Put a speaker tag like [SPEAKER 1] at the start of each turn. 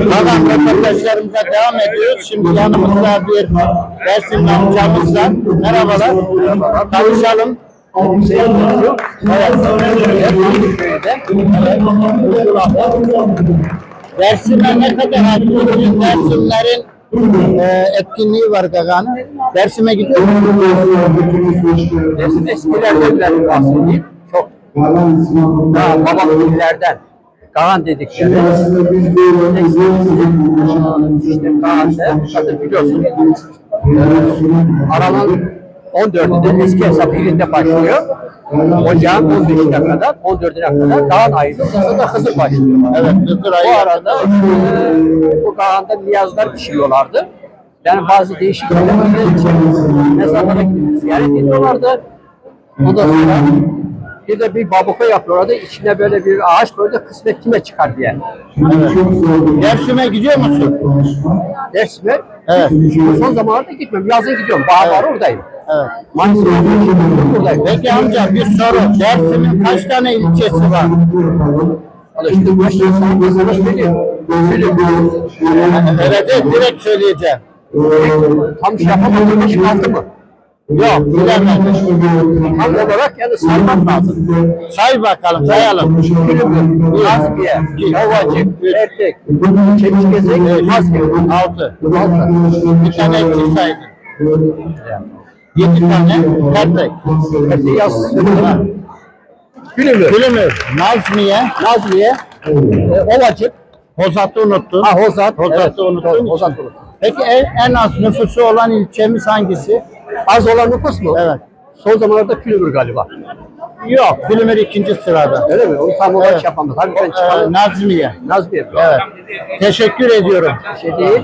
[SPEAKER 1] Tamam röportajlarımıza devam ediyoruz. Şimdi yanımızda bir Dersim amcamız var. Merhabalar. Tanışalım. Dersim'e ne kadar hakimiyim? Dersimlerin e, etkinliği var Gaga'nın. Dersim'e gidiyor musun?
[SPEAKER 2] Resim eskilerden bahsedeyim. Çok daha babam Kaan dedikleri. İşte Kaan'da zaten biliyorsun Aralık'ın 14'ünde eski hesap ilinde başlıyor. Ocağın 15'ine kadar, 14'üne kadar Kaan ayında da Hızır başlıyor.
[SPEAKER 1] Evet, Hızır
[SPEAKER 2] Bu
[SPEAKER 1] ayı.
[SPEAKER 2] arada e, bu Kaan'da niyazlar pişiriyorlardı. Yani bazı değişik yerlerde mezarlara gidip ziyaret ediyorlardı. Ondan sonra bir de bir babuka yapıyorlardı. İçine böyle bir ağaç böyle kısmet kime çıkar diye.
[SPEAKER 1] Dersim'e gidiyor musun?
[SPEAKER 2] Dersime
[SPEAKER 1] Evet.
[SPEAKER 2] son zamanlarda gitmiyorum. Yazın gidiyorum. Bağ var oradayım.
[SPEAKER 1] Evet.
[SPEAKER 2] Buradayım.
[SPEAKER 1] Peki amca bir soru. Dersim'in kaç tane ilçesi var?
[SPEAKER 2] İşte kaç tane sana söyleyeyim. Söyleyeyim.
[SPEAKER 1] Evet, evet, direkt söyleyeceğim.
[SPEAKER 2] Tam şey yapamadım. Altı mı?
[SPEAKER 1] Yok, bilemedim.
[SPEAKER 2] Tam olarak yani saymak lazım.
[SPEAKER 1] Say bakalım, sayalım.
[SPEAKER 2] Külübü, Nazmiye, Yavacık, Ertek, Çemişgezek, Maske.
[SPEAKER 1] Altı. Bir tane eksik saydın. Yedi tane Kertek.
[SPEAKER 2] Hepsi yaz. Külübü,
[SPEAKER 1] Gülümür, Nazmiye,
[SPEAKER 2] Nazmiye, e, Ovacık,
[SPEAKER 1] Hozat'ı unuttun.
[SPEAKER 2] ha Hozat.
[SPEAKER 1] Hozat'ı
[SPEAKER 2] evet,
[SPEAKER 1] unuttun.
[SPEAKER 2] Hozat unuttum.
[SPEAKER 1] Peki en, en az nüfusu olan ilçemiz hangisi?
[SPEAKER 2] Az olan nüfus mu?
[SPEAKER 1] Evet.
[SPEAKER 2] Son zamanlarda Külübür galiba.
[SPEAKER 1] Yok, Gülümür ikinci sırada.
[SPEAKER 2] Öyle mi? Onu tam olarak
[SPEAKER 1] Evet.
[SPEAKER 2] yapamadım. Hadi ben
[SPEAKER 1] Ee. Nazmiye.
[SPEAKER 2] Nazmiye.
[SPEAKER 1] Evet. Teşekkür ediyorum.
[SPEAKER 2] Şey değil.